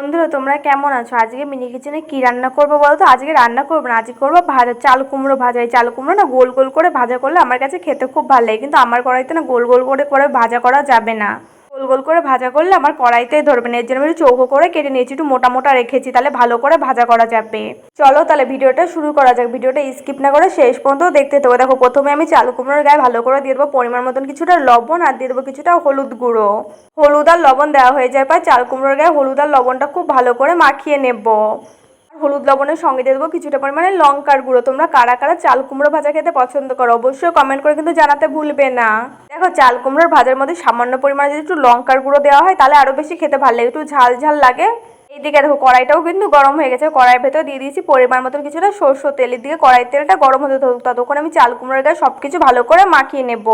বন্ধুরা, তোমরা কেমন আছো? আজকে মিনি কিচেনে কি রান্না করব বলো তো আজকে রান্না করব না, আজকে করব ভাজা, চাল কুমড়ো ভাজা। এই চাল কুমড়ো না গোল গোল করে ভাজা করলে আমার কাছে খেতে খুব ভালো লাগে, কিন্তু আমার কড়াইতে না গোল গোল করে করে ভাজা করা যাবে না। গোল গোল করে ভাজা করলে আমার কড়াইতেই ধরবে না। এর জন্য আমি চৌকো করে কেটে নিয়েছি, একটু মোটা মোটা রেখেছি, তাহলে ভালো করে ভাজা করা যাবে। চলো তাহলে ভিডিওটা শুরু করা যাক। ভিডিওটা স্কিপ না করে শেষ পর্যন্ত দেখতে দেবো দেখো, প্রথমে আমি চাল কুমড়োর গায়ে ভালো করে দিয়ে দেবো পরিমাণ মতন কিছুটা লবণ আর দিয়ে দেবো কিছুটা হলুদ গুঁড়ো। হলুদ আর লবণ দেওয়া হয়ে যায় পর চাল কুমড়োর গায়ে হলুদ আর লবণটা খুব ভালো করে মাখিয়ে নেব। হলুদ লবণের সঙ্গে দিয়ে দেবো কিছুটা পরিমাণে লঙ্কার গুঁড়ো। তোমরা কারা কারা চাল কুমড়ো ভাজা খেতে পছন্দ করো অবশ্যই কমেন্ট করে কিন্তু জানাতে ভুলবে না। দেখো, চাল কুমড়োর ভাজার মধ্যে সামান্য পরিমাণে যদি একটু লঙ্কার গুঁড়ো দেওয়া হয় তাহলে আরও বেশি খেতে ভালো লাগে, একটু ঝাল ঝাল লাগে। এইদিকে দেখো, কড়াইটাও কিন্তু গরম হয়ে গেছে। কড়াইয়ের ভেতর দিয়ে দিয়েছি পরিমাণ মতন কিছুটা সরষে তেলের দিকে কড়াই তেলটা গরম হতে ততক্ষণ আমি চাল কুমড়োর গায়ে সব কিছু ভালো করে মাখিয়ে নেব।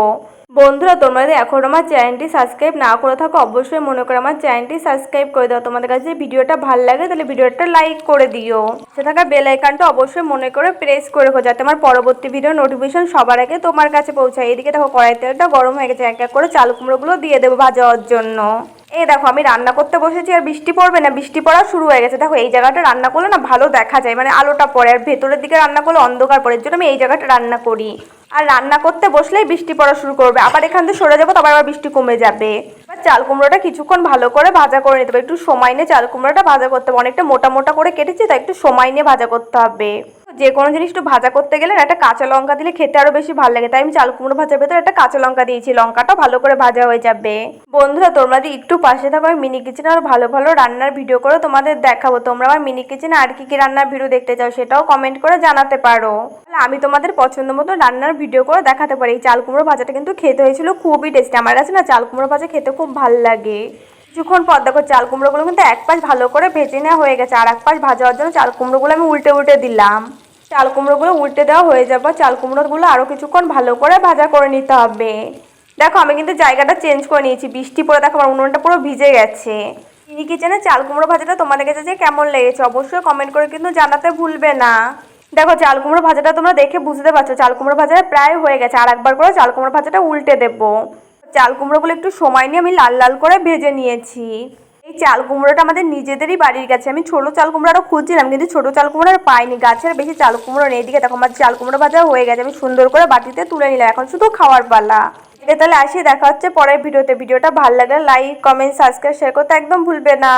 বন্ধুরা, তোমরা যদি এখন আমার চ্যানেলটি সাবস্ক্রাইব না করে থাকো, অবশ্যই মনে করে আমার চ্যানেলটি সাবস্ক্রাইব করে দাও। তোমাদের কাছে ভিডিওটা ভালো লাগে, তাহলে ভিডিওটা লাইক করে দিও। সে থাকা বেল আইকনটা অবশ্যই মনে করে প্রেস করে রেখো, যাতে আমার পরবর্তী ভিডিও নোটিফিকেশন সবার আগে তোমার কাছে পৌঁছায়। এদিকে দেখো কড়াই তেলটা গরম হয়ে গেছে। এক এক করে চাল কুমড়োগুলো দিয়ে দেবো ভাজা হওয়ার জন্য। এই দেখো, আমি রান্না করতে বসেছি আর বৃষ্টি পড়বে না, বৃষ্টি পড়া শুরু হয়ে গেছে। দেখো, এই জায়গাটা রান্না করলে না ভালো দেখা যায় মানে আলোটা পড়ে আর ভেতরের দিকে রান্না করলে অন্ধকার পড়ে জন্য আমি এই জায়গাটা রান্না করি। আর রান্না করতে বসলেই বৃষ্টি পড়া শুরু করবে, আবার এখান থেকে সরে যাব, তারপর আবার বৃষ্টি কমে যাবে। এবার চাল কুমড়োটা কিছুক্ষণ ভালো করে ভাজা করে নিতে হবে, একটু সময় নিয়ে চাল কুমড়োটা ভাজা করতে হবে, অনেকটা মোটা মোটা করে কেটেছি, তাই একটু সময় নিয়ে ভাজা করতে হবে। যে কোনো জিনিস একটু ভাজা করতে গেলে একটা কাঁচা লঙ্কা দিলে খেতে আরও বেশি ভালো লাগে। তাই আমি চাল কুমড়ো ভাজার ভেতরে একটা কাঁচা লঙ্কা দিয়েছি। লঙ্কাটা ভালো করে ভাজা হয়ে যাবে। বন্ধুরা, তোমরা যদি একটু পাশে থাকো, আমি মিনি কিচেনে আর ভালো ভালো রান্নার ভিডিও করে তোমাদের দেখাবো। তোমরা আমার মিনি কিচেনে আর কি কি রান্নার ভিডিও দেখতে চাও সেটাও কমেন্ট করে জানাতে পারো। আমি তোমাদের পছন্দ মতো রান্নার ভিডিও করে দেখাতে পারি। এই চাল কুমড়ো ভাজাটা কিন্তু খেতে হয়েছিল, খুবই টেস্টি আমার কাছে না চাল কুমড়ো ভাজা খেতে খুব ভালো লাগে। কিছুক্ষণ পর দেখো চাল কুমড়োগুলো কিন্তু এক পাশ ভালো করে ভেজে নেওয়া হয়ে গেছে। আর এক পাশ ভাজা হওয়ার জন্য চাল কুমড়োগুলো আমি উল্টে উল্টে দিলাম। চাল কুমড়োগুলো উল্টে দেওয়া হয়ে যাবে। চাল কুমড়োগুলো আরও কিছুক্ষণ ভালো করে ভাজা করে নিতে হবে। দেখো, আমি কিন্তু জায়গাটা চেঞ্জ করে নিয়েছি। বৃষ্টি পরে দেখো, আমার উনুনটা পুরো ভিজে গেছে। চিনি কিচেনে চাল কুমড়ো ভাজাটা তোমাদের কাছে যে কেমন লেগেছে, অবশ্যই কমেন্ট করে কিন্তু জানাতে ভুলবে না। দেখো, চাল কুমড়ো ভাজাটা তোমরা দেখে বুঝতে পারছ, চাল কুমড়ো ভাজাটা প্রায় হয়ে গেছে। আর একবার করে চাল কুমড়ো ভাজাটা উল্টে দেবো। চাল কুমড়োগুলো একটু সময় নিয়ে আমি লাল লাল করে ভেজে নিয়েছি। চাল কুমড়োটা আমাদের নিজেদেরই বাড়ির কাছে আমি ছোটো চাল কুমড়ো খুঁজছিলাম, কিন্তু ছোটো চাল কুমড়ো আর পাইনি। গাছের বেশি চাল কুমড়ো নেই। এদিকে দেখো, আমার চাল কুমড়ো ভাজা হয়ে গেছে। আমি সুন্দর করে বাটিতে তুলে নিলাম। এখন শুধু খাওয়ার পালা। তাহলে আসি, দেখা হচ্ছে পরের ভিডিওতে। ভিডিওটা ভালো লাগলে লাইক কমেন্ট সাবস্ক্রাইব শেয়ার করতে একদম ভুলবে না।